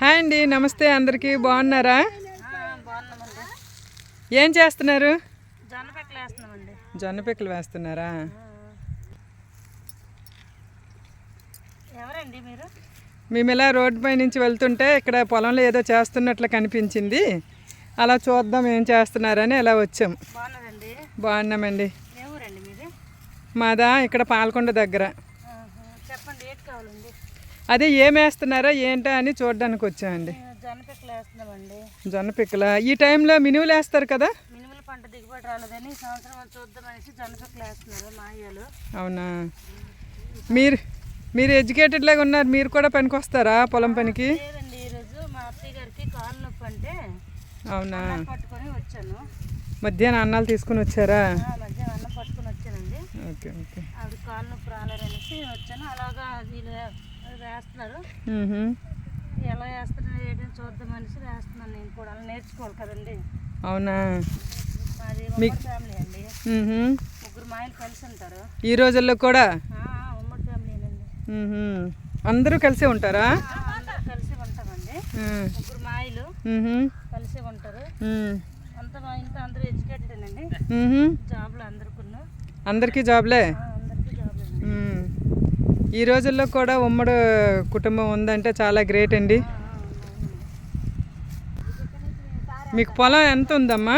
Hi అండి నమస్తే అందరికీ బాగున్నారా? ఏం చేస్తున్నారు? జొన్న పెక్కలు వేస్తున్నారా? ఎవరండి మీరు? మేము ఇలా రోడ్డు పై నుంచి వెళ్తుంటే ఇక్కడ పొలంలో ఏదో చేస్తున్నట్లు కనిపించింది. అలా చూద్దాం ఏం చేస్తున్నారని ఇలా వచ్చాం. బాగున్నామండి. మీది? ఇక్కడ పాలకొండ దగ్గర. చెప్పండి అదే ఏం వేస్తున్నారో ఏంటో అని చూడడానికి వచ్చామండి. జొన్న పెక్కలు ఈ టైంలో మినువులు వేస్తారు కదా? మినుముల పంట దిగుబడి రాలేదని ఈ సంవత్సరం చూద్దామనేసి జొన్న పెక్కలు వేస్తున్నారు మా అయ్యలు. అవునా? మీరు మీరు ఎడ్యుకేటెడ్ లాగా ఉన్నారు మీరు కూడా పనికి వస్తారా పొలం పనికి? లేదండి ఈరోజు మా అత్తయ్య గారికి కాలు నొప్పి అంటే అవునా? పట్టుకొని వచ్చాను. మధ్యాహ్నం అన్నాలు తీసుకుని వచ్చారా? ఆ, మధ్యాహ్నం అన్నం పట్టుకొని వచ్చానండి. Okay okay. ఆవిడ కాలు నొప్పి రాలేదనేసి వచ్చాను. అలాగా వేస్తున్నారు. ఎలా వేస్తున్నారు ఏంటని చూద్దామనేసి వేస్తున్నాను నేను కూడా అలా నేర్చుకోవాలి కదండి అవునా మాది ఫ్యామిలీ అండి. ముగ్గురు మాయలు కలిసి ఉంటారు ఈ రోజుల్లో కూడా ఉమ్మడి ఫ్యామిలీనండి మ్హూ. అందరూ కలిసే ఉంటారా కలిసి ఉంటామండి. ముగ్గురు మాయలు. కలిసి ఉంటారు. అంతా మా ఇంట్లో అందరూ ఎడ్యుకేటెడ్ అండి. జాబ్లు అందరికున్న అందరికీ జాబ్లే అందరికీ జాబ్లు అండి. ఈ రోజుల్లో కూడా ఉమ్మడి కుటుంబం ఉందంటే చాలా గ్రేట్ అండి మీకు పొలం ఎంత ఉందమ్మా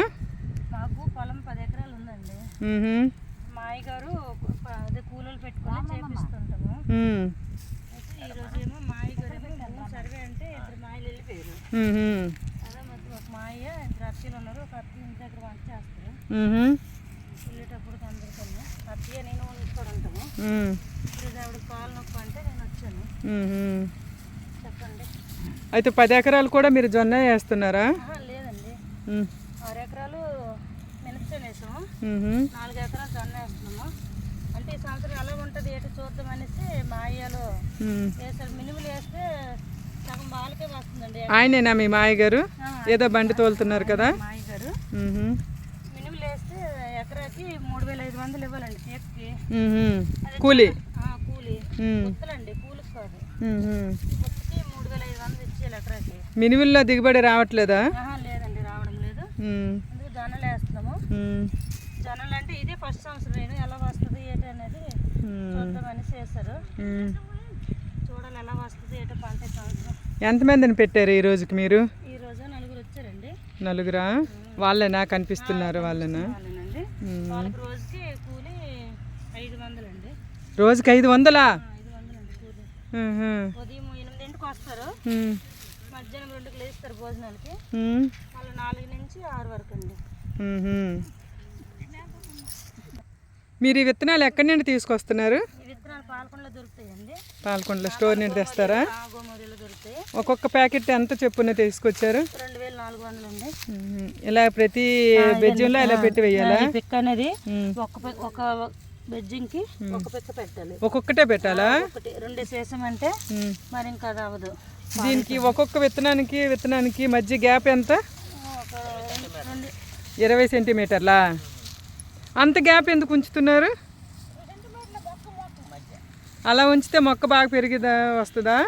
మాకు పొలం పది ఎకరాలు ఉందండి. మా అదే కూలీలు పెట్టుకొని చేపిస్తుంటాము మ్. అయితే ఈ రోజు ఏమో మా అయ్యగారు ఏమో భూమి సర్వే అంటే ఇద్దరు మాయలు వెళ్ళిపోయారు. అదే ఒక మాయ ఇద్దరు ఉన్నారు ఒక అత్తయ్య ఇంటి దగ్గర వంట చేస్తారు మ్హూ. వెళ్ళేటప్పుడు అందరికన్నా అత్తయ్య నేను ఇక్కడ ఉంటాము మ్. ఈరోజు ఆవిడ కాలు నొప్పి అంటే నేను వచ్చాను. చెప్పండి. అయితే పది ఎకరాలు కూడా మీరు జొన్న వేస్తున్నారా? లేదండి. ఆరు ఎకరాలు మినపచేను వేసాము. మ్హూ. నాలుగు ఎకరాలు జొన్న వేస్తున్నాము. అంటే ఈ సంవత్సరం ఎలా ఉంటుంది ఏంటో చూద్దాం అనేసి మా అయ్యలు. వేసారు మినుములు వేస్తే సగం వాళ్ళకే వస్తుందండి. ఆయనేనా మీ మాయ గారు? ఆ, ఏదో బండి తోలుతున్నారు కదా? మా అయ్యగారు మ్హూ. మినుములు వేస్తే ఎకరాకి మూడు వేల ఐదు వందలు ఇవ్వాలండి చేతికి. కూలి కూలి. గుత్తలండి కూలికి కాదు. గుత్తకి మూడు వేల ఐదు వందలు ఇచ్చేయాలి ఎకరాకి మినుముల్లో దిగుబడి రావట్లేదా లేదండి రావడం లేదు. అందుకు జొన్నలు వేస్తున్నాము. జొన్నలు అంటే ఇదే ఫస్ట్ సంవత్సరం నేను ఎలా వస్తుంది ఏంటి అనేది. చూద్దామని చేశారు. చూడాలి ఎలా వస్తుంది ఏంటో పంట సంవత్సరం ఎంతమందిని పెట్టారు ఈ రోజుకి మీరు ఈ రోజు నలుగురు వచ్చారండి నలుగురా వాళ్ళేనా కనిపిస్తున్నారు వాళ్ళేనా. వాళ్ళకి రోజుకి కూలి ఐదు రోజుకి ఐదు వందలా? ఐదు వందలండి కూలి. మ్హూ. ఉదయం ఎనిమిదింటికి వస్తారు. మధ్యాహ్నం రెండుకి లేస్తారు భోజనాలకి. మళ్ళీ నాలుగు నుంచి ఆరు వరకు అండి. మీరు ఈ విత్తనాలు ఎక్కడి నుండి తీసుకొస్తున్నారు? ఈ విత్తనాలు పాలకొండలో దొరుకుతాయండి. పాలకొండలో స్టోర్ నుండి తెస్తారా? గోమూరిలో దొరుకుతాయి. ఒక్కొక్క ప్యాకెట్ ఎంత చెప్పున తీసుకొచ్చారు? రెండు వేల నాలుగు. ఇలా ప్రతి బెజ్జంలో ఇలా పెట్టి వెయ్యాలా ఈ పిక్ అనేది. ఒక ఒక బెజ్జింగ్కి ఒక పిక్క పెట్టాలి. ఒక్కొక్కటే పెట్టాలా? రెండు చేసామంటే మ్మ్. మరి ఇంకా అది అవ్వదు దీనికి ఒక్కొక్క విత్తనానికి విత్తనానికి మధ్య గ్యాప్ ఎంత? ఇరవై సెంటీమీటర్లా? అంత గ్యాప్ ఎందుకు ఉంచుతున్నారు? అలా ఉంచితే మొక్క బాగా పెరిగిదా వస్తుందా?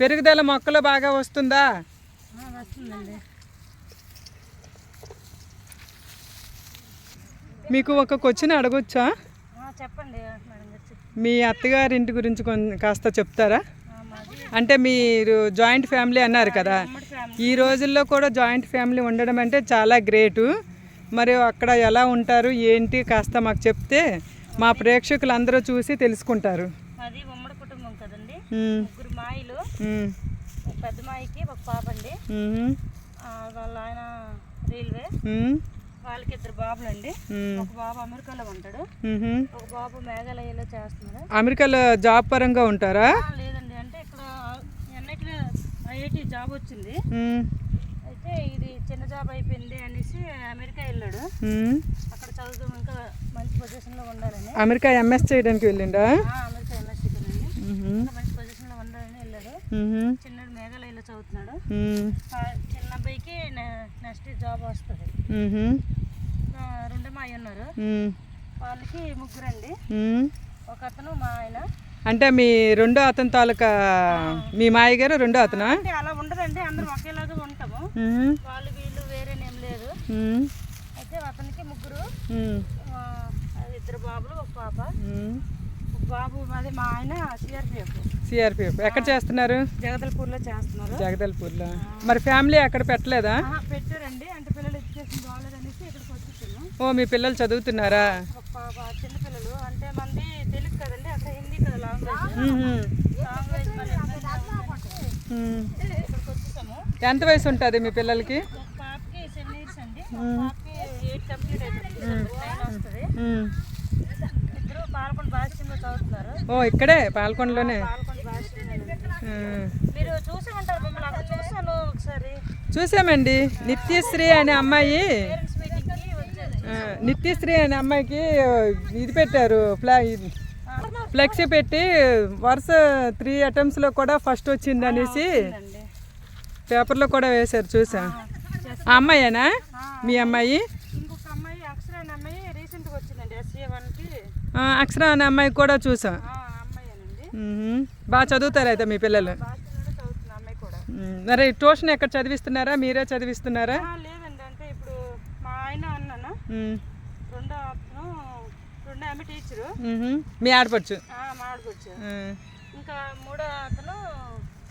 పెరుగుదల మొక్కలో బాగా వస్తుందా? వస్తుందండి. మీకు ఒక క్వశ్చన్ అడగొచ్చా? చెప్పండి. మీ అత్తగారి ఇంటి గురించి కొంచెం కాస్త చెప్తారా? అంటే మీరు జాయింట్ ఫ్యామిలీ అన్నారు కదా. ఈ రోజుల్లో కూడా జాయింట్ ఫ్యామిలీ ఉండడం అంటే చాలా గ్రేటు. మరి అక్కడ ఎలా ఉంటారు ఏంటి కాస్త మాకు చెప్తే మా ప్రేక్షకులు అందరూ చూసి తెలుసుకుంటారు. ఉమ్మడి కుటుంబం కదండి. మాయిలు. పెద్ద మాయికి ఒక పాప అండి. వాళ్ళ ఆయన రైల్వే. వాళ్ళకి ఇద్దరు బాబులు అండి. ఒక బాబు అమెరికాలో ఉంటాడు. ఒక బాబు మేఘాలయలో చేస్తున్నాడు. అమెరికాలో జాబ్ పరంగా ఉంటారా? లేదండి. అంటే ఇక్కడ ఎన్ఐటీలో ఐఐటి జాబ్ వచ్చింది. అయితే ఇది చిన్న జాబ్ అయిపోయింది అనేసి అమెరికా వెళ్ళాడు. అక్కడ చదువుతూ ఇంకా మంచి పొజిషన్లో ఉండాలని. అమెరికా ఎంఎస్ చేయడానికి వెళ్ళిండా? ఆ, అమెరికా ఎంఎస్సీ కదండి మ్మ్. ఇంకా మంచి పొజిషన్లో ఉండాలని వెళ్ళాడు మ్మ్. చిన్నడు మేఘాలయలో చదువుతున్నాడు. చిన్న అబ్బాయికి నెక్స్ట్ జాబ్ వస్తుంది. రెండు మా అయ్య ఉన్నారు. వాళ్ళకి ముగ్గురు అండి. ఒక అతను మా ఆయన. అంటే మీ రెండో అతని తాలూకా మీ మాయ గారు రెండో అతనా? అంటే అలా ఉండదు ఉంటారండి అందరం ఒకేలాగా ఉంటాము. వాళ్ళు వీళ్ళు వేరేనేం లేదు. అయితే అతనికి ముగ్గురు అది ఇద్దరు బాబులు ఒక పాప. బాబు మాది మా ఆయన సిఆర్పిఎఫ్. సిఆర్పిఎఫ్ ఎక్కడ చేస్తున్నారు? జగదల్పూర్లో చేస్తున్నారు. జగదల్పూర్లో. మరి ఫ్యామిలీ అక్కడ పెట్టలేదా? పెట్టారండి. అంటే పిల్లలు ఎడ్యుకేషన్ బాగాలేదనేసి ఇక్కడికి వచ్చేసాను ఓ మీ పిల్లలు చదువుతున్నారా? చిన్న పిల్లలు. అంటే మంది తెలుగు కదండి అక్కడ హిందీ కదా లాంగ్వేజ్. లాంగ్వేజ్ ఎంత వయసు ఉంటుంది మీ పిల్లలకి? పాపకి సెవెన్ ఇయర్స్ అండి. పాపకి ఎయిట్ కంప్లీట్ మ్మ్. ఇద్దరు పాలకొండ భాష్యంలో చదువుతున్నారు. ఓ ఇక్కడే పాల్కొండలోనే. మీరు చూసి ఉంటారు మిమ్మల్ని అక్కడ చూసాను ఒకసారి. చూసామండి. నిత్యశ్రీ అనే అమ్మాయి నిత్యశ్రీ అనే అమ్మాయికి ఇది పెట్టారు ఫ్లా ఫ్లెక్సీ పెట్టి వరుస త్రీ అటెంప్ట్స్లో కూడా ఫస్ట్ వచ్చింది అనేసి పేపర్లో కూడా వేశారు చూసా ఆ అమ్మాయేనా? మీ అమ్మాయి? ఇంకొక అమ్మాయి అక్షర అనే అమ్మాయి రీసెంట్గా వచ్చిందండి ఎస్ఏ వన్కి. ఆ, అక్షర అనే అమ్మాయి కూడా చూసా అమ్మాయేనండి. బాగా చదువుతారు అయితే మీ పిల్లలు. మరి ట్యూషన్ ఎక్కడ చదివిస్తున్నారా? మీరే చదివిస్తున్నారా? లేదండి అంటే ఇప్పుడు మా ఆయన అన్నాను. రెండో అతను రెండో ఆమె టీచరు. మీ ఆడపడుచు. ఇంకా మూడో అతను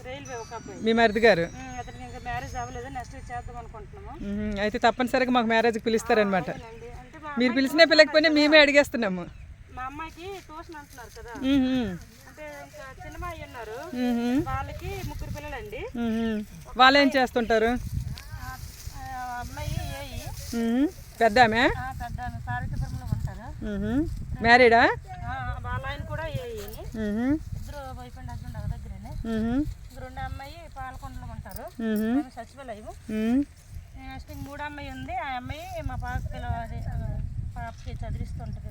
రైల్వే ఒక అబ్బాయి. మీ మరిది గారు? అతనికి ఇంకా మ్యారేజ్ అవ్వలేదు నెక్స్ట్ చేద్దాం అనుకుంటున్నాము. అయితే తప్పనిసరిగా మాకు మ్యారేజ్కి పిలుస్తారనమాట. మీరు పిలిచినా పిల్లకపోయినా మేమే అడిగేస్తున్నాము. మా అమ్మాయికి ట్యూషన్ అంటున్నారు కదా. మ్మ్. అంటే ఇంకా చిన్నమ్మాయి ఉన్నారు. వాళ్ళకి ముగ్గురు పిల్లలండి. వాళ్ళు ఏం చేస్తుంటారు అమ్మాయి ఏఈ. పెద్ద ఆమె ఆ, పెద్ద ఆమె ఉంటారు. మ్యారీడా ఆ, వాళ్ళ ఆయన కూడా ఏఈని. ఇద్దరు వైఫ్ అండ్ హస్బెండ్ ఒక దగ్గరేనే మ్మ్. ఇంక రెండు అమ్మాయి పాలకొండలో ఉంటారు మ్మ్. సచివాలయం. నెక్స్ట్ ఇంక మూడో అమ్మాయి ఉంది ఆ అమ్మాయి మా పాప పిల్ల అదే, ఆ, పాపకి చదివిస్తుంటుంది.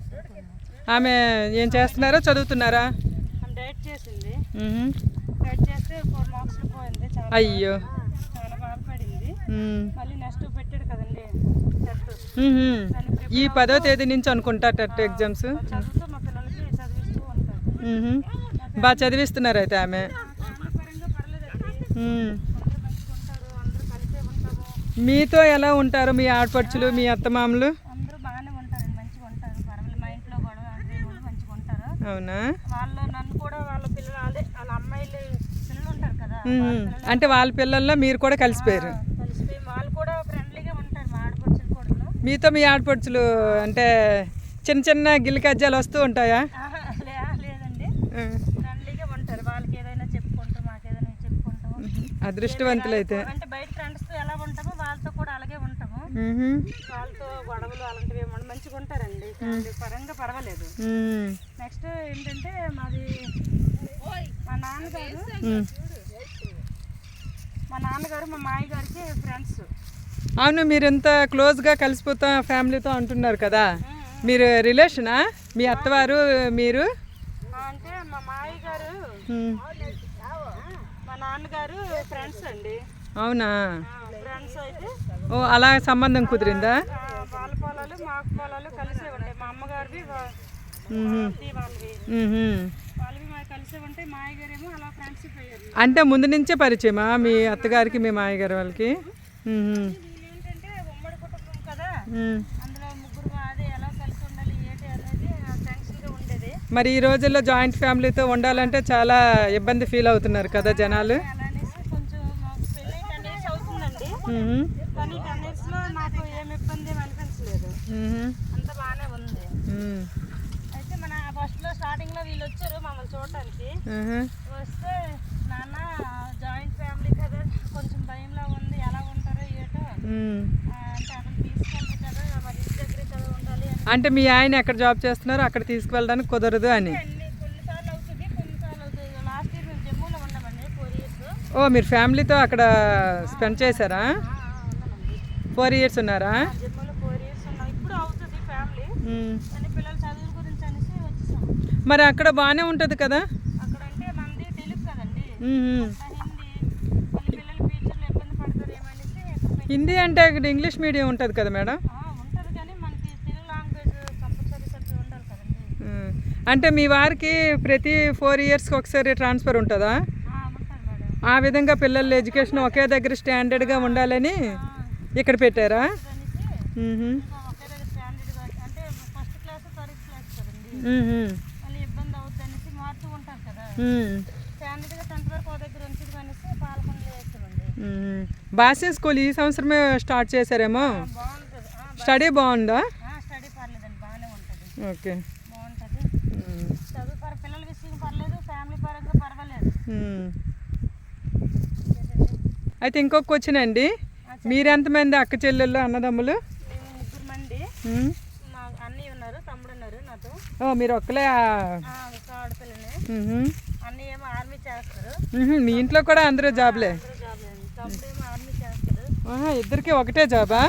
ఆమె ఏం చేస్తున్నారో చదువుతున్నారా డైట్ చేసింది. డైట్ చేస్తే ఫోర్ మార్క్స్ పోయింది. చాలా అయ్యో. చాలా బాధపడింది. మళ్ళీ నెక్స్ట్ పెట్టాడు కదండి. ఈ పదో తేదీ నుంచి అనుకుంటా టెట్ ఎగ్జామ్స్. బాగా చదివిస్తున్నారు అయితే ఆమె. మీతో ఎలా ఉంటారు మీ ఆడపడుచులు మీ అత్తమామలు? అందరూ బాగానే అంటే వాళ్ళ పిల్లల్లో మీరు కూడా కలిసిపోయారు. మీతో మీ ఆడపడుచులు అంటే చిన్న చిన్న గిల్లికజ్జాలు వస్తూ ఉంటాయా? లే లేదండి. ఆ. ఫ్రెండ్లీగా ఉంటారు. వాళ్ళకి ఏదైనా చెప్పుకుంటాం మాకు ఏదైనా చెప్పుకుంటాము అదృష్టవంతులైతే అంటే బయట ఎలా ఉంటామో వాళ్ళతో కూడా అలాగే ఉంటాము. వాళ్ళతో గొడవలు అలాంటివి ఏమన్నా మంచిగా ఉంటారండి. పరంగా పర్వాలేదు. నెక్స్ట్ ఏంటంటే మాది మా నాన్నగారు. మా నాన్నగారు మా మాయ గారికి ఫ్రెండ్స్ అవును మీరు ఇంత క్లోజ్గా కలిసిపోతా ఫ్యామిలీతో అంటున్నారు కదా. మీరు రిలేషనా మీ అత్తవారు మీరు? అంటే మా మాయ గారు మ్మ్. మా నాన్నగారు ఫ్రెండ్స్ అండి. అవునా? ఫ్రెండ్స్ అయితే. ఓ అలా సంబంధం కుదిరిందా? వాళ్ళ పొలాలు మాకు పొలాలు కలిసే ఉంటాయి మా అమ్మగారివి వాళ్ళవి అలా ఫ్రెండ్షిప్ అయ్యారు అంటే ముందు నుంచే పరిచయమా మీ అత్తగారికి మీ మాయగారి వాళ్ళకి మ్మ్. వీళ్ళు ఏంటంటే ఉమ్మడి కుటుంబం కదా మ్మ్. అందులో ముగ్గురు అదే ఎలా కలిసి ఉండాలి ఏంటి అనేది టెన్షన్గా ఉండేది మరి ఈ రోజుల్లో జాయింట్ ఫ్యామిలీతో ఉండాలంటే చాలా ఇబ్బంది ఫీల్ అవుతున్నారు కదా జనాలు అలా అనేసి కొంచెం మాకు పెళ్ళి టెన్ ఇయర్స్ అవుతుందండి మ్మ్. కానీ టెన్ ఇయర్స్లో నాకు ఏమి ఇబ్బంది ఏమి అనిపించలేదు మ్మ్. అంత బాగానే ఉంది మ్మ్. ఫస్ట్లో స్టార్టింగ్లో వీళ్ళు వచ్చారు మమ్మల్ని చూడటానికి. వస్తే నాన్న జాయింట్ ఫ్యామిలీ కదా కొంచెం భయంలా ఉంది ఎలా ఉంటారో ఏటో. అంటే అతను తీసుకెళ్తారు కదా మరి ఇంటి దగ్గరే కదా ఉండాలి అని. అంటే మీ ఆయన ఎక్కడ జాబ్ చేస్తున్నారో? అక్కడ తీసుకువెళ్ళడానికి కుదరదు అని. ఓ మీరు ఫ్యామిలీతో అక్కడ స్పెండ్ చేశారా? ఫోర్ ఇయర్స్ ఉన్నారా? ఇప్పుడు అవుతుంది ఫ్యామిలీ మ్మ్. కానీ పిల్లల చదువుల గురించి అనేసి వచ్చేసాం మరి అక్కడ బాగానే ఉంటుంది కదా? అక్కడ హిందీ అంటే ఇక్కడ ఇంగ్లీష్ మీడియం ఉంటుంది కదా మేడం. అంటే మీ వారికి ప్రతి ఫోర్ ఇయర్స్కి ఒకసారి ట్రాన్స్ఫర్ ఉంటుందా? ఆ, విధంగా పిల్లల ఎడ్యుకేషన్ ఒకే దగ్గర స్టాండర్డ్గా ఉండాలని ఇక్కడ పెట్టారా? అంటే ఫస్ట్ క్లాస్ థర్డ్ క్లాస్ బాసే స్కూల్ ఈ సంవత్సరమే స్టార్ట్ చేశారేమో? స్టడీ బాగుందా? ఓకే. బాగుంటుంది. మ్మ్. చదువు పర పిల్లల విషయం పర్లేదు ఫ్యామిలీ పరంగా పర్వాలేదు. మ్మ్. అయితే ఇంకొక క్వశ్చన్ అండి. మీరెంతమంది అక్క చెల్లెళ్ళు అన్నదమ్ములు? మేము ముగ్గురు మంది మ్మ్. మా అన్నయ్య ఉన్నారు తమ్ముడు ఉన్నారు నాతో. ఓ మీరు ఒక్కలే మీ ఇంట్లో కూడా అందరూ జాబ్లే? ఇద్దరికి ఒకటే జాబా?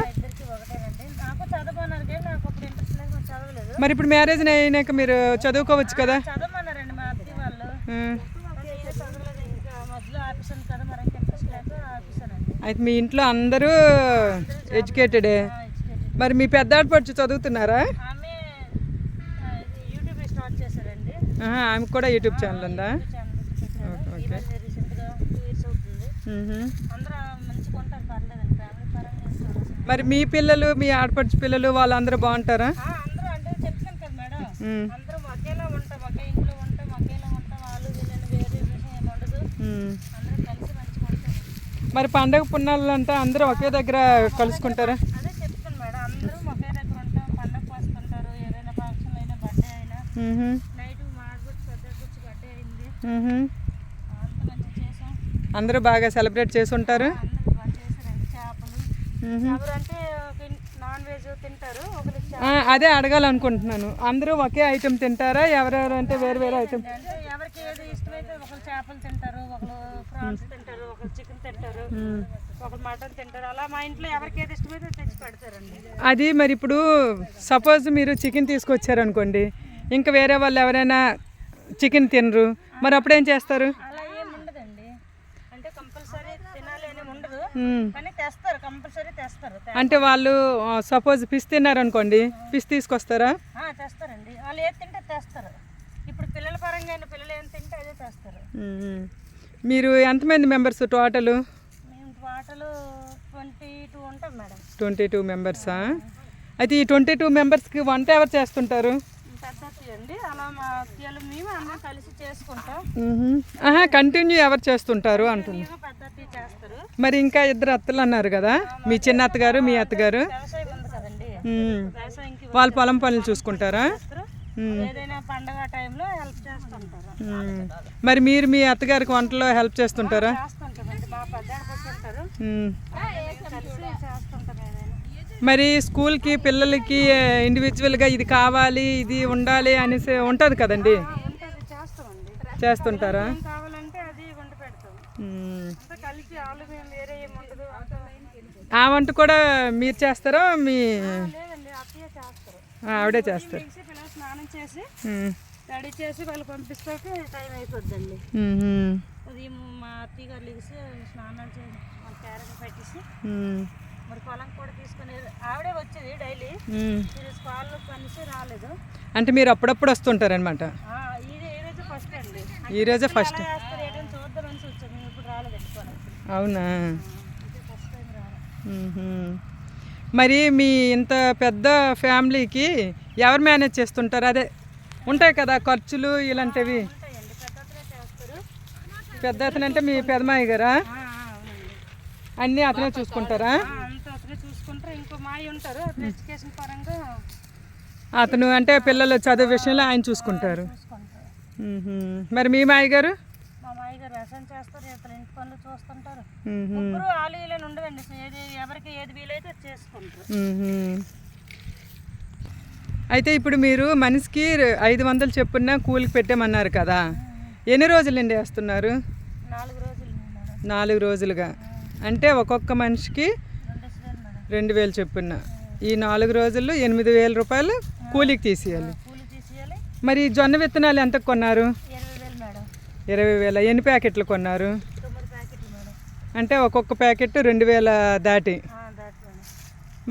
మరి ఇప్పుడు మ్యారేజ్ అయినాక మీరు చదువుకోవచ్చు కదా? అయితే మీ ఇంట్లో అందరూ ఎడ్యుకేటెడే? ఎడ్యుకేటెడ్. మరి మీ పెద్ద ఆడపడుచు చదువుతున్నారా ఆమె ఆ, ఇది యూట్యూబ్ స్టార్ట్ చేశారండి ఆహా, ఆమెకు కూడా యూట్యూబ్ ఛానల్ ఉందా ఛానల్ పెట్టారు ఈ మధ్య రీసెంట్గా టూ ఇయర్స్ అవుతుంది మ్మ్హ. అందరూ మంచిగా ఉంటారు పర్లేదండి ఫ్యామిలీ పరంగా ఏం సమస్య లేదు. మరి మీ పిల్లలు మీ ఆడపడుచు పిల్లలు వాళ్ళందరూ బాగుంటారా? ఆ, అందరూ అంటే చెప్తాను కదా మేడం. మ్మ్. అందరూ ఒకేలా ఉంటాం. ఒకే ఇంట్లో ఉంటాం ఒకేలా ఉంటాం. వాళ్ళు వీళ్ళని వేరే విషయం ఏమి ఉండదు. మ్మ్. అందరూ కలిసి మంచిగా ఉంటాం మరి పండగ పున్నాళ్ళంతా అందరూ ఒకే దగ్గర కలుసుకుంటారా? మేడం. అందరూ ఒకే దగ్గర ఉంటాం. పండగ ఏదైనా ఫంక్షన్ అయినా బర్త్డే అయినా మ్మ్హ. నైట్ మాడబుచ్చి పెద్ద బుచ్చి బర్త్డే అయింది మ్మ్హ. అంత మంచిగా చేసాం అందరూ బాగా సెలబ్రేట్ చేసి ఉంటారు అందరూ బాగా చేశారండి చేపలు మ్మ్హ. ఎవరంటే నాన్ వెజ్ తింటారు ఒకరు ఆ, అదే అడగాలనుకుంటున్నాను. అందరూ ఒకే ఐటెం తింటారా? ఎవరెవరు అంటే వేరు వేరే ఐటెం అంటే ఎవరికి ఏది ఇష్టమైతే ఒకరు చేపలు తింటారు ఒకరు ప్రాన్స్ తింటారు ఒకరు చికెన్ తింటారు ఒకరు మటన్ తింటారు. అలా మా ఇంట్లో ఎవరికి ఏది ఇష్టమైతే తెచ్చి పెడతారండి. అది మరి ఇప్పుడు సపోజ్ మీరు చికెన్ తీసుకొచ్చారనుకోండి ఇంకా వేరే వాళ్ళు ఎవరైనా చికెన్ తినరు మరి అప్పుడు ఏం చేస్తారు అలా ఏం ఉండదండి అంటే కంపల్సరీ తినాలి అని ఉండదు మ్మ్. కానీ తెస్తారు కంపల్సరీ తెస్తారు. అంటే వాళ్ళు సపోజ్ ఫిష్ తిన్నారనుకోండి ఫిష్ తీసుకొస్తారా? తెస్తారండి. వాళ్ళు ఏది తింటే తెస్తారు. ఇప్పుడు పిల్లల పరంగా పిల్లలు ఏం తింటే అదే తెస్తారు. మ్మ్. మీరు ఎంతమంది మెంబర్స్ టోటల్ ట్వంటీ టూ ఉంటాం మేడం. ట్వంటీ టూ మెంబర్సా అయితే ఈ ట్వంటీ టూ మెంబర్స్కి వంట ఎవరు చేస్తుంటారు? కంటిన్యూ ఎవరు చేస్తుంటారు అంటున్నా మేము పెద్ద అత్తయ్య చేస్తారు మరి ఇంకా ఇద్దరు అత్తలు అన్నారు కదా? మీ చిన్న అత్తగారు మీ అత్తగారు? వాళ్ళు పొలం పనులు చూసుకుంటారా. మరి మీరు మీ అత్తగారికి వంటలో హెల్ప్ చేస్తుంటారా? మరి స్కూల్కి పిల్లలకి ఇండివిజువల్గా ఇది కావాలి ఇది ఉండాలి అనేసి ఉంటుంది కదండి? చేస్తుంటారా ఏం కావాలంటే అది వండి పెడతాం మ్మ్. అంతా కలిసి ఆలు మేము వేరే ఏమి ఉండదు అంతా ఆ వంట కూడా మీరు చేస్తారా? మీ ఆవిడే చేస్తారు. స్నానం చేసి. రెడీ చేసి వాళ్ళు పంపిస్తే టైం అయిపోద్దండి. అది మా అత్తయ్య గారు లేచి స్నానాలు చేసి మన క్యారెట్ పెట్టేసి. మరి పొలం కూడా తీసుకుని ఆవిడే వచ్చేది డైలీ. ఈరోజు కాళ్ళు కనిసి రాలేదు. అంటే మీరు అప్పుడప్పుడు వస్తుంటారనమాట ఏ రోజు ఫస్ట్ చూద్దామని వచ్చాం మేము ఇప్పుడు రాలేదండి అవునా ఇదే ఫస్ట్ టైం రావాలి మ్మ్హ్మ్. మరి మీ ఇంత పెద్ద ఫ్యామిలీకి ఎవరు మేనేజ్ చేస్తుంటారు? అదే ఉంటాయి కదా ఖర్చులు ఇలాంటివి. పెద్ద అతనే అంటే మీ పెదమాయి గారా? అన్నీ అతనే చూసుకుంటారా? అతనే అంటే పిల్లలు చదువు విషయంలో ఆయన చూసుకుంటారు. మరి మీ మాయ గారు మా మాయ గారు వ్యవసాయం చేస్తారు ఇతను ఇంటి పనులు చూస్తుంటారు. ముగ్గురు ఆలు వీళ్ళని ఉండదండి ఏది ఎవరికి ఏది వీలైతే చేసుకుంటారు. అయితే ఇప్పుడు మీరు మనిషికి ఐదు వందలు చెప్పున కూలికి పెట్టామన్నారు కదా. ఎన్ని రోజులు నుండి వేస్తున్నారు? నాలుగు రోజులు నాలుగు రోజులుగా. అంటే ఒక్కొక్క మనిషికి రెండు వేలు మేడం. రెండు వేలు చెప్పున ఈ నాలుగు రోజుల్లో ఎనిమిది వేల రూపాయలు కూలికి తీసేయాలి. మరి జొన్న విత్తనాలు ఎంత కొన్నారు? ఇరవై వేలు. ఎన్ని ప్యాకెట్లు కొన్నారు? అంటే ఒక్కొక్క ప్యాకెట్ రెండు వేల దాటి.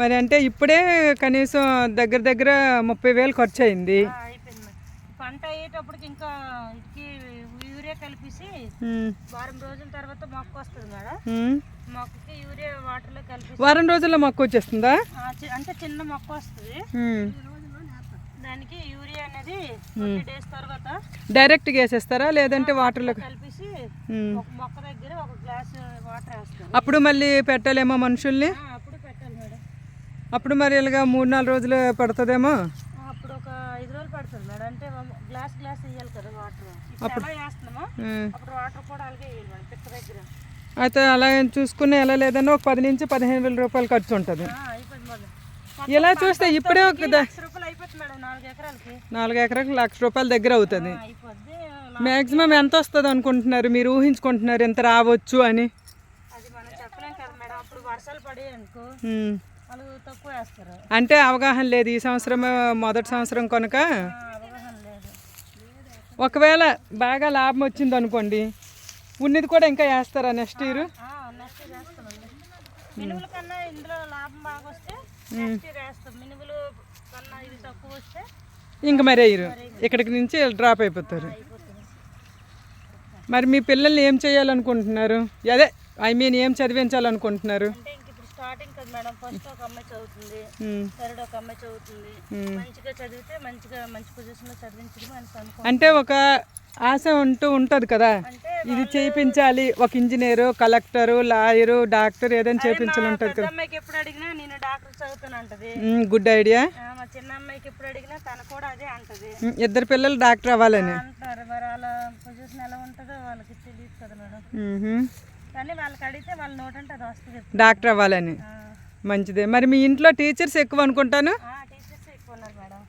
మరి అంటే ఇప్పుడే కనీసం దగ్గర దగ్గర ముప్పై వేలు ఖర్చు అయింది పంట అయ్యేటప్పటికి ఇంకా యూరియా కలిపేసి వారం రోజుల తర్వాత మొక్క వస్తుంది మేడం. మొక్కకి యూరియా వాటర్లో కలిపి వారం రోజుల్లో మొక్క వచ్చేస్తుందా? అంటే చిన్న మొక్క వస్తుంది. దానికి యూరియా అనేది ట్వంటీ డేస్ తర్వాత డైరెక్ట్గా వేసేస్తారా? లేదంటే వాటర్లో కలిపేసి ఉమ్. ఒక మొక్క దగ్గర ఒక గ్లాస్ వాటర్ వేస్తాం. అప్పుడు మళ్ళీ పెట్టాలేమో మనుషుల్ని? అప్పుడు పెట్టాలి మేడం. అప్పుడు మరి ఇలాగా మూడు నాలుగు రోజులు పడుతుందేమో? అప్పుడు ఒక ఐదు రోజులు పడుతుంది మేడం. అంటే గ్లాస్ గ్లాస్ వేయాలి కదా వాటర్ వేస్తున్నామో? ఉమ్. అప్పుడు వాటర్ కూడా అలాగే వేయాలి మేడం పిక్క దగ్గర. అయితే అలా చూసుకుని ఎలా లేదన్నా ఒక పది నుంచి పదిహేను వేల రూపాయలు ఖర్చు ఉంటుంది. ఇలా చూస్తే ఇప్పుడే ఒక నాలుగు ఎకరాలకి. లక్ష రూపాయల దగ్గర అవుతుంది. మ్యాక్సిమం ఎంత వస్తుంది అనుకుంటున్నారు? మీరు ఊహించుకుంటున్నారు ఎంత రావచ్చు అని? అంటే అవగాహన లేదు ఈ సంవత్సరం మొదటి సంవత్సరం కనుక? ఒకవేళ బాగా లాభం వచ్చింది అనుకోండి ఉన్నది కూడా ఇంకా వేస్తారా నెక్స్ట్ ఇయర్? కన్నా ఇందులో లాభం బాగా వస్తే నెక్స్ట్ వేస్తాం మినుములు కన్నా ఇది తక్కువ వస్తే ఇంక మరి వేయరు ఇక్కడికి నుంచి డ్రాప్ అయిపోతారు. మరి మీ పిల్లల్ని ఏం చేయాలనుకుంటున్నారు? అదే ఐ మీన్ ఏం చదివించాలనుకుంటున్నారు? స్టార్టింగ్ కదా మేడం. ఫస్ట్ ఒక అమ్మాయి చదువుతుంది. థర్డ్ ఒక అమ్మాయి చదువుతుంది. మంచిగా చదివితే మంచిగా మంచి పొజిషన్లో చదివించడం అని అంటే ఒక ఆశ ఉంటూ ఉంటుంది కదా. అంటే ఇది చేయించాలి ఒక ఇంజనీరు కలెక్టరు లాయరు డాక్టర్ ఏదైనా చేయించాలి ఉంటుంది పెద్ద అమ్మాయికి ఎప్పుడు అడిగినా నేను డాక్టర్ చదువుతాను అంటది. Good idea. ఆ, మా చిన్న అమ్మాయికి ఎప్పుడు అడిగినా తను కూడా అదే అంటది. ఇద్దరు పిల్లలు డాక్టర్ అవ్వాలని. అంటారు. మరి వాళ్ళ పొజిషన్ ఎలా ఉంటుందో వాళ్ళకి తెలియదు కదా మేడం. కానీ వాళ్ళకి అడిగితే వాళ్ళ నోటంటే అది వస్తుంది. డాక్టర్ అవ్వాలని. మంచిదే. మరి మీ ఇంట్లో టీచర్స్ ఎక్కువ అనుకుంటాను? ఆ, టీచర్స్ ఎక్కువ ఉన్నారు మేడం.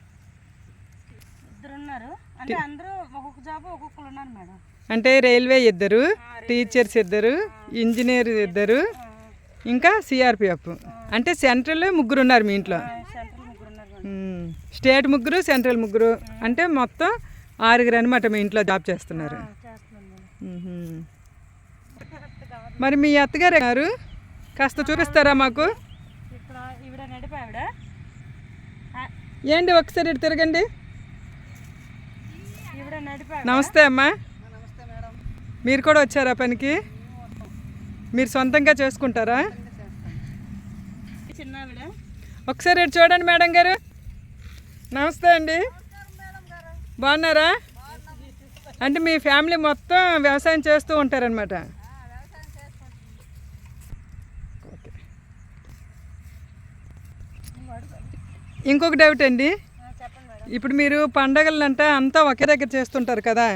ఇద్దరు ఉన్నారు. అంటే అందరూ ఒక్కొక్క జాబ్ ఒక్కొక్కరు ఉన్నారు మేడం. అంటే రైల్వే ఇద్దరు టీచర్స్ ఇద్దరు ఇంజనీర్ ఇద్దరు ఇంకా సిఆర్పిఎఫ్ అంటే సెంట్రల్ ముగ్గురు ఉన్నారు మీ ఇంట్లో. స్టేట్ ముగ్గురు సెంట్రల్ ముగ్గురు. అంటే మొత్తం ఆరుగురు అనమాట మీ ఇంట్లో జాబ్ చేస్తున్నారు ఆ, చేస్తున్నాను మేడం మ్మ్. కరెక్ట్ కావాలి మరి మీ అత్తగారు గారు కాస్త చూపిస్తారా మాకు? ఏంటి ఒకసారి ఇటు తిరగండి. నమస్తే అమ్మా. మీరు కూడా వచ్చారా పనికి? మీరు సొంతంగా చేసుకుంటారా? ఒకసారి ఇటు చూడండి మేడం గారు. నమస్తే అండి. బాగున్నారా? అంటే మీ ఫ్యామిలీ మొత్తం వ్యవసాయం చేస్తూ ఉంటారనమాట ఇంకొక డౌట్ అండి ఇప్పుడు మీరు పండగలంటే అంతా ఒకే దగ్గర చేస్తుంటారు కదా?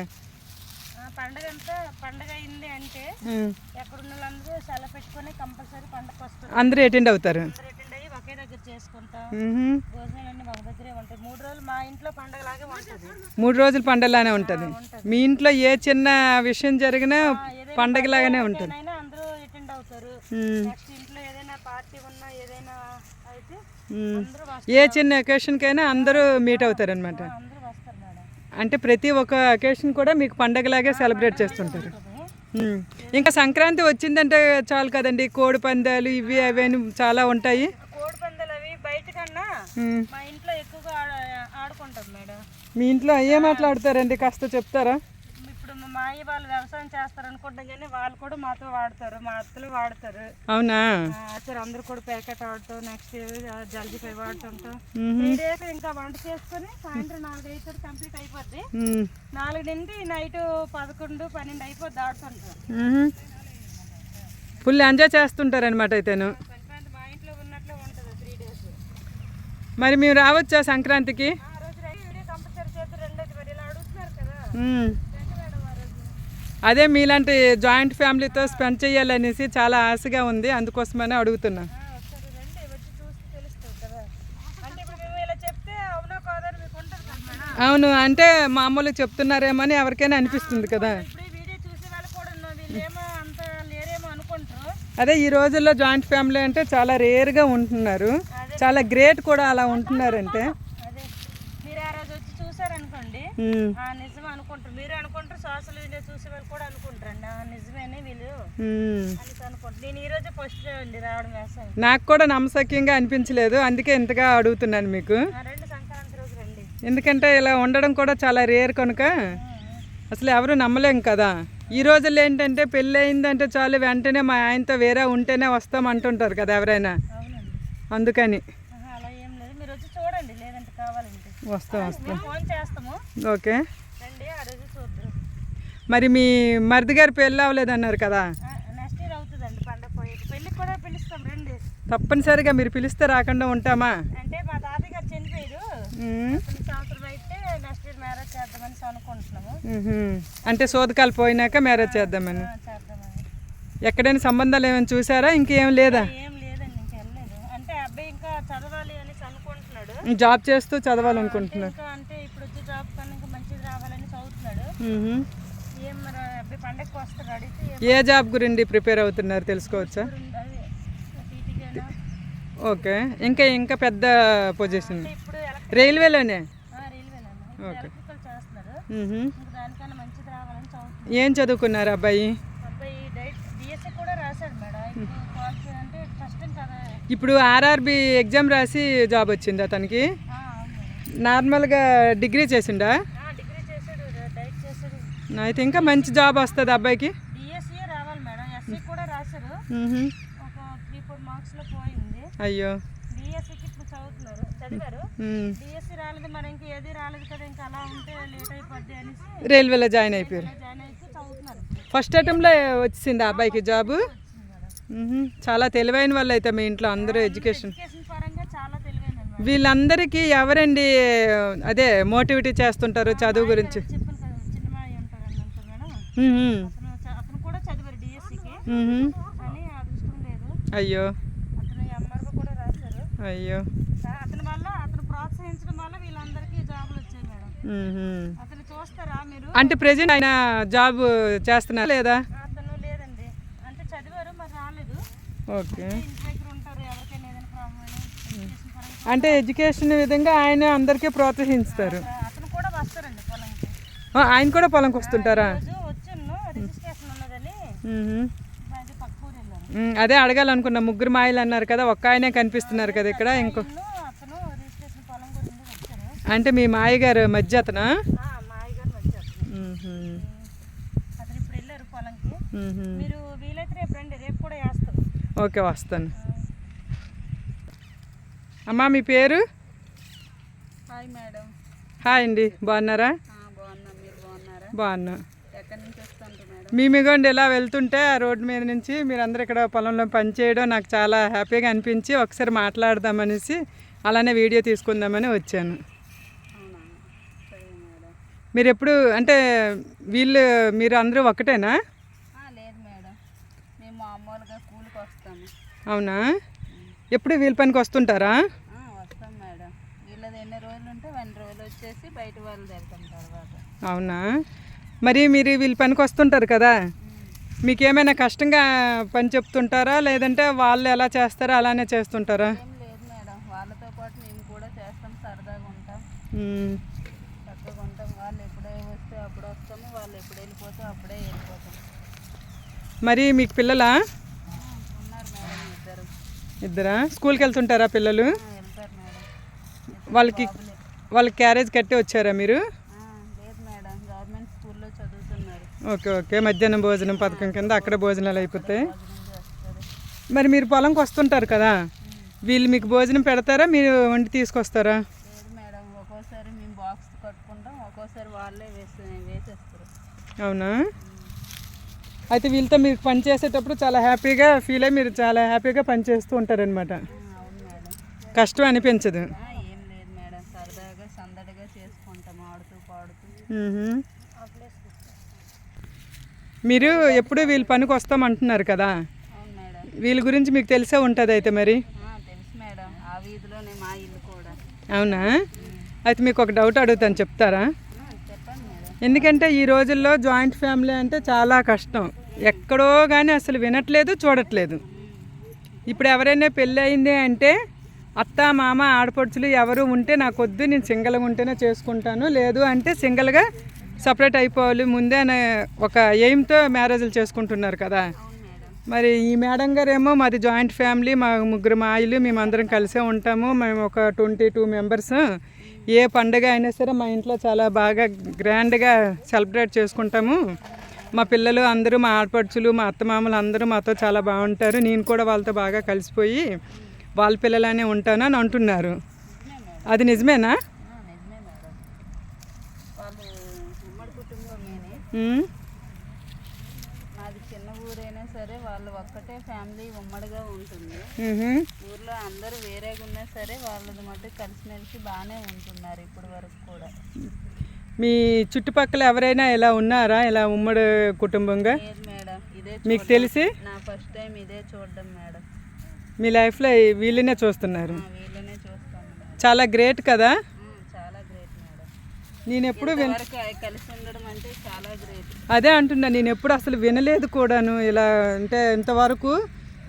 పండగ అంతా పండగ అయింది అంటే వాళ్ళందరూ సెలవు పెట్టుకొని కంపల్సరీ పండగ వస్తారు. అందరూ అటెండ్ అవుతారు. అందరూ అటెండ్ అయ్యి ఒకే దగ్గర చేసుకుంటాం. మ్మ్హ. భోజనాలన్నీ ఒక దగ్గరే ఉంటాయి. మూడు రోజులు మా ఇంట్లో పండగలాగే ఉంటుంది. మూడు రోజులు పండగలానే ఉంటుంది. మీ ఇంట్లో ఏ చిన్న విషయం జరిగినా పండగలాగానే ఉంటుంది. అయినా అందరూ అటెండ్ అవుతారు. ఉం. నెక్స్ట్ ఇంట్లో ఏదైనా పార్టీ ఉన్నా ఏదైనా అయితే ఉం. అందరూ వస్తారు ఏ చిన్న అకేషన్కైనా అందరూ మీట్ అవుతారు అనమాట అందరూ వస్తారు మేడం. అంటే ప్రతి ఒక్క అకేషన్ కూడా మీకు పండగలాగే సెలబ్రేట్ చేస్తుంటారు. ఇంకా సంక్రాంతి వచ్చిందంటే చాలు కదండి కోడి పందాలు ఇవి అవి అని చాలా ఉంటాయి. మా ఇంట్లో ఏం మాట్లాడతారండి? కాస్త చెప్తారా? మా మాయ వాళ్ళు వ్యవసాయం చేస్తారు అనుకుంటాం కానీ వాళ్ళు కూడా మాతో వాడతారు. మా అత్తలు వాడతారు. అవునా? సరే అందరు కూడా ప్యాకెట్ ఆడటం నెక్స్ట్ జల్దీపై వాడుతుంటాం. త్రీ డేస్ ఇంకా వంట చేసుకొని సాయంత్రం నాలుగు అయితే కంప్లీట్ అయిపోద్ది. నాలుగు నుండి నైట్ పదకొండు పన్నెండు అయిపోద్ది ఆడుతుంటాం. ఫుల్ ఎంజాయ్ చేస్తుంటారనమాట అయితేను. సంక్రాంతి మా ఇంట్లో ఉన్నట్లే ఉంటుంది త్రీ డేస్. మరి మేము రావచ్చా సంక్రాంతికి? ఆ రోజు రండి, వీడియో కంపల్సరీ చేద్దరు రెండోది మరి ఇలా అడుగుతున్నారు కదా. అదే మీలాంటి జాయింట్ ఫ్యామిలీతో స్పెండ్ చేయాలనేసి చాలా ఆశగా ఉంది. అందుకోసమనే అడుగుతున్నా. అవునా అంటే మామూలుగా చెప్తున్నారేమని ఎవరికైనా అనిపిస్తుంది కదా. అదే ఈ రోజుల్లో జాయింట్ ఫ్యామిలీ అంటే చాలా రేర్గా ఉంటున్నారు. చాలా గ్రేట్ కూడా అలా ఉంటున్నారంటే. అదే. మీరు ఆ రోజు వచ్చి చూసారనుకోండి. మీడియా చూసే వాళ్ళు కూడా అనుకుంటారండి నిజమేనే వీళ్ళు? నేను ఫస్ట్ అండి రావడం వ్యవసాయం నాకు కూడా నమ్మశక్యంగా అనిపించలేదు. అందుకే ఇంతగా అడుగుతున్నాను మీకు. ఎందుకంటే ఇలా ఉండడం కూడా చాలా రేర్ కనుక అసలు ఎవరు నమ్మలేం కదా. ఈ రోజుల్లో ఏంటంటే పెళ్ళి అయిందంటే చాలు వెంటనే మా ఆయనతో వేరే ఉంటేనే వస్తాం అంటుంటారు కదా ఎవరైనా. అందుకని. వస్తాం వస్తాం. ఓకే రండి ఆ రోజు చూద్దరు మరి మీ మరిది గారు పెళ్ళి అవ్వలేదన్నారు కదా? నెక్స్ట్ ఇయర్ అవుతుందండి పండగ పోయేది. పెళ్ళికి కూడా పిలుస్తాం రండి. తప్పనిసరిగా మీరు పిలిస్తే రాకుండా ఉంటామా? అంటే మా తాతయ్య గారు చనిపోయారు ఉమ్, కొన్ని సంవత్సరం అయితే నెక్స్ట్ ఇయర్ మ్యారేజ్ చేద్దామని అనుకుంటున్నాము. అంటే సోదకాలు పోయినాక మ్యారేజ్ చేద్దామని. ఎక్కడైనా సంబంధాలు ఏమైనా చూసారా? ఇంకేం లేదా? జాబ్ చేస్తూ చదవాలనుకుంటున్నారు. ఇంకా అంటే ఇప్పుడు వచ్చే జాబ్ కన్నా ఇంకా మంచిది రావాలని చదువుతున్నాడు ఉహుం. ఏం మరి అబ్బాయి పండగకి వస్తాడు అడిగితే ఏం జాబ్ గురించి ప్రిపేర్ అవుతున్నారు తెలుసుకోవచ్చా? ఓకే. ఇంకా ఇంకా పెద్ద పొజిషన్. రైల్వేలోనే? చదువుతున్నాడు ఏం చదువుకున్నారు అబ్బాయి? ఇప్పుడు ఆర్ఆర్బి ఎగ్జామ్ రాసి జాబ్ వచ్చింది మేడం. నార్మల్గా డిగ్రీ చేసిండా ఆ, డిగ్రీ చేశాడు డైట్ చేశాడు అయితే ఇంకా మంచి జాబ్ వస్తుంది అబ్బాయికి. డిఎస్సీ రావాలి మేడం. ఎస్సీ కూడా రాశారు. ఉహుం. ఒక త్రీ ఫోర్ మార్క్స్లో పోయింది అయ్యో. డిఎస్సికి ఇప్పుడు చదువుతున్నారు. చదివారు? ఉమ్. డిఎస్సి రాలేదు మరి ఇంకా ఏది రాలేదు కదా ఇంకా అలా ఉంటే లేట్ అయిపోద్ది అనేసి రైల్వేలో జాయిన్ అయిపోయారు. ఇలా జాయిన్ అయితే చదువుతున్నారు ఫస్ట్ అటెంప్ట్లో వచ్చింది ఆ అబ్బాయికి జాబు. చాలా తెలివైన వాళ్ళు అయితే మీ ఇంట్లో అందరూ ఎడ్యుకేషన్. ఎడ్యుకేషన్ పరంగా చాలా తెలివైన మేడం వీళ్ళందరికీ ఎవరండి అదే మోటివిటీ చేస్తుంటారు చదువు గురించి చెప్పాను కదా చిన్నమాయి ఉంటారని అంటారు మేడం ఉహుం. అతను కూడా చదివారు డిఎస్సికి ఉహుం. కానీ అదృష్టం లేదు. అయ్యో. అతను ఎంఆర్ఓ కూడా రాశారు. అయ్యో. అతని వల్ల అతను ప్రోత్సహించడం వల్ల వీళ్ళందరికీ జాబులు వచ్చాయి మేడం. ఉహుం. అతను చూస్తారా మీరు? అంటే ప్రజెంట్ ఆయన జాబ్ చేస్తున్నారు లేదా? అతను లేదండి. అంటే చదివారు మరి రాలేదు. ఓకే. అంటే ఎడ్యుకేషన్ విధంగా ఆయన అందరికీ ప్రోత్సహిస్తారు. అతను కూడా వస్తారండి పొలంకి. ఆ, ఆయన కూడా పొలంకి వస్తుంటారా రోజు వచ్చాను రిజిస్ట్రేషన్ ఉన్నదని ఉహుం. అది అడగాలనుకున్నా. ముగ్గురు మాయలు అన్నారు కదా ఒక్క ఆయనే కనిపిస్తున్నారు కదా ఇక్కడ. ఇంకో అంటే మీ మాయగారు మధ్య అతనా ఓకే వస్తాను. అమ్మా మీ పేరు? Hi madam. హాయ్ అండి. బాగున్నారా? బాగున్నా మీరు బాగున్నారా బాగున్నా ఎక్కడి నుంచి వస్తుంటారు మేడం మీ మిగోండి ఇలా వెళ్తుంటే ఆ రోడ్డు మీద నుంచి మీరందరూ ఇక్కడ పొలంలో పనిచేయడం నాకు చాలా హ్యాపీగా అనిపించి ఒకసారి మాట్లాడదామనేసి అలానే వీడియో తీసుకుందామని వచ్చాను. మీరు ఎప్పుడు అంటే వీళ్ళు మీరు అందరూ ఒకటేనా లేదు మేడం. మేము మామూలుగా కూలికి వస్తాము. అవునా? ఎప్పుడు వీళ్ళ పనికి వస్తుంటారా? వస్తాం మేడం. వీళ్ళది ఎన్ని రోజులు ఉంటే ఎన్ని రోజులు వచ్చేసి బయట వాళ్ళు వెళ్తాం తర్వాత. అవునా? మరి మీరు వీళ్ళ పనికి వస్తుంటారు కదా? మీకు ఏమైనా కష్టంగా పని చెప్తుంటారా? లేదంటే వాళ్ళు ఎలా చేస్తారో అలానే చేస్తుంటారా? వాళ్ళతో పాటు మేము కూడా చేస్తాం సరదాగా ఉంటాం. మ్మ్. చక్కగా ఉంటాం. వాళ్ళు ఎప్పుడే వస్తే అప్పుడు వస్తాము వాళ్ళు ఎప్పుడు వెళ్ళిపోతే అప్పుడే వెళ్ళిపోతాం. మరి మీకు పిల్లలా? ఉన్నారు మేడం ఇద్దరు. ఇద్దరా? స్కూల్కి వెళ్తుంటారా పిల్లలు? ఆ, వెళ్తారు మేడం. వాళ్ళకి వాళ్ళకి క్యారేజ్ కట్టి వచ్చారా మీరు ఆ, లేదు మేడం గవర్నమెంట్ స్కూల్లో చదువుతున్నారు ఓకే ఓకే. మధ్యాహ్నం భోజనం పథకం కింద అక్కడ భోజనాలు అయిపోతాయి. మరి మీరు పొలంకి వస్తుంటారు కదా వీళ్ళు మీకు భోజనం పెడతారా? మీరు వండి తీసుకొస్తారా? లేదు మేడం ఒక్కోసారి మేము బాక్స్ కట్టుకుంటాం ఒక్కోసారి వాళ్ళే వేసి వేసేస్తారు. అవునా? అయితే వీళ్ళతో మీరు పని చేసేటప్పుడు చాలా హ్యాపీగా ఫీల్ అయ్యి మీరు చాలా హ్యాపీగా పని చేస్తూ ఉంటారనమాట ఆ, అవును మేడం. కష్టం అనిపించదు ఆ, ఏం లేదు మేడం సరదాగా సందడిగా చేసుకుంటాం ఆడుతూ పాడుతూ మ్మ్హ. అట్లే మీరు ఎప్పుడు వీళ్ళ పనికి వస్తామంటున్నారు కదా? వీళ్ళ గురించి మీకు తెలిసే ఉంటుంది అయితే మరి? అవునా? అయితే మీకు ఒక డౌట్ అడుగుతాను చెప్తారా? ఎందుకంటే ఈ రోజుల్లో జాయింట్ ఫ్యామిలీ అంటే చాలా కష్టం. ఎక్కడో కానీ అసలు వినట్లేదు చూడట్లేదు. ఇప్పుడు ఎవరైనా పెళ్ళి అయింది అంటే అత్త మామ ఆడపడుచులు ఎవరు ఉంటే నాకు వద్దు నేను సింగిల్గా ఉంటేనే చేసుకుంటాను. లేదు అంటే సింగిల్గా సపరేట్ అయిపోవాలి ముందే అనే ఒక ఎయిమ్తో మ్యారేజ్లు చేసుకుంటున్నారు కదా. మరి ఈ మేడం గారేమో మాది జాయింట్ ఫ్యామిలీ మా ముగ్గురు మాయలు మేమందరం కలిసే ఉంటాము. మేము ఒక ట్వంటీ టూ మెంబర్స్ ఏ పండగ అయినా సరే మా ఇంట్లో చాలా బాగా గ్రాండ్గా సెలబ్రేట్ చేసుకుంటాము. మా పిల్లలు అందరూ మా ఆడపడుచులు మా అత్తమామలు అందరూ మాతో చాలా బాగుంటారు. నేను కూడా వాళ్ళతో బాగా కలిసిపోయి వాళ్ళ పిల్లలనే ఉంటాను అని అంటున్నారు. అది నిజమేనా నిజమే మేడం వాళ్ళు ఉమ్మడి కుటుంబమేనే ఉమ్, మాది చిన్న ఊరైనా సరే వాళ్ళు ఒక్కటే ఫ్యామిలీ ఉమ్మడిగా ఉంటుంది. ఊర్లో అందరూ వేరేగా ఉన్నా సరే వాళ్ళది మటు కలిసిమెలిసి బాగానే ఉంటున్నారు ఇప్పటి వరకు కూడా. మీ చుట్టుపక్కల ఎవరైనా ఇలా ఉన్నారా? ఇలా ఉమ్మడి కుటుంబంగా? మేడం ఇదే మీకు. తెలిసి? నా ఫస్ట్ టైం ఇదే చూడడం మేడం. మీ లైఫ్లో వీళ్ళనే చూస్తున్నారు. వీళ్ళనే చూస్తాను చాలా గ్రేట్ కదా ఉమ్, చాలా గ్రేట్ మేడం నేను ఎప్పుడు కలిసి ఉండడం అంటే చాలా గ్రేట్. అదే అంటున్నా నేను ఎప్పుడు అసలు వినలేదు కూడాను. ఇలా అంటే ఇంతవరకు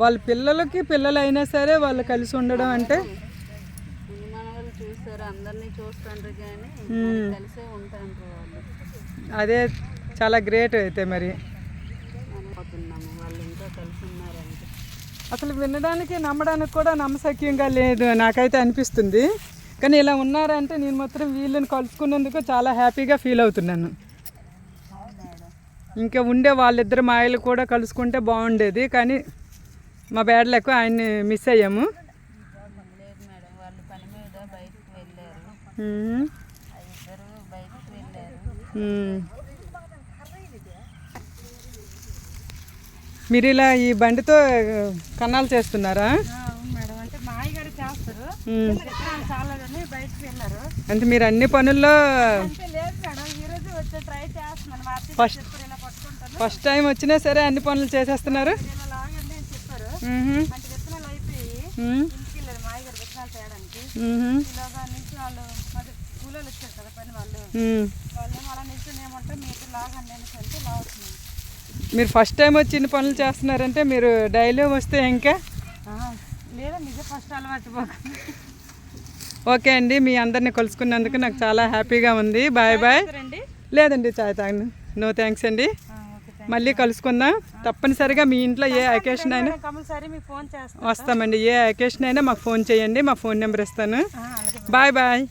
వాళ్ళ పిల్లలకి పిల్లలు అయినా సరే వాళ్ళు కలిసి ఉండడం అంటే చూస్తారు అందరినీ కానీ కలిసే వాళ్ళు. అదే చాలా గ్రేట్ అయితే మరి. వాళ్ళు ఇంకా కలిసి ఉన్నారంటే. అసలు వినడానికి నమ్మడానికి కూడా నమ్మశక్యంగా లేదు నాకైతే అనిపిస్తుంది. కానీ ఇలా ఉన్నారంటే నేను మాత్రం వీళ్ళని కలుసుకున్నందుకు చాలా హ్యాపీగా ఫీల్ అవుతున్నాను. ఇంకా ఉండే వాళ్ళిద్దరు మాయలు కూడా కలుసుకుంటే బాగుండేది కానీ మా బ్యాడ్ లెక్క ఆయన్ని మిస్ అయ్యాము. మీరు ఇలా ఈ బండితో కన్నాలు చేస్తున్నారా అవును మేడం అంటే మా అయ్యగారు చేస్తారు మ్మ్. విత్తనాలు చాలని బయటకు వెళ్ళారు అంటే మీరు అన్ని పనుల్లో ఫస్ట్ ఫస్ట్ టైం వచ్చినా సరే అన్ని పనులు చేసేస్తున్నారు. మీరు ఫస్ట్ టైం వచ్చి ఇన్ని పనులు చేస్తున్నారంటే మీరు డైలీ వస్తే ఇంకా? ఓకే అండి మీ అందరిని కలుసుకున్నందుకు నాకు చాలా హ్యాపీగా ఉంది. బాయ్ బాయ్ లేదండి చాయ్ తాగను. నో థ్యాంక్స్ అండి. మళ్ళీ కలుసుకుందాం. తప్పనిసరిగా మీ ఇంట్లో ఏ అకేషన్ అయినా వస్తామండి. ఏ అకేషన్ అయినా మాకు ఫోన్ చేయండి మా ఫోన్ నెంబర్ ఇస్తాను. Bye bye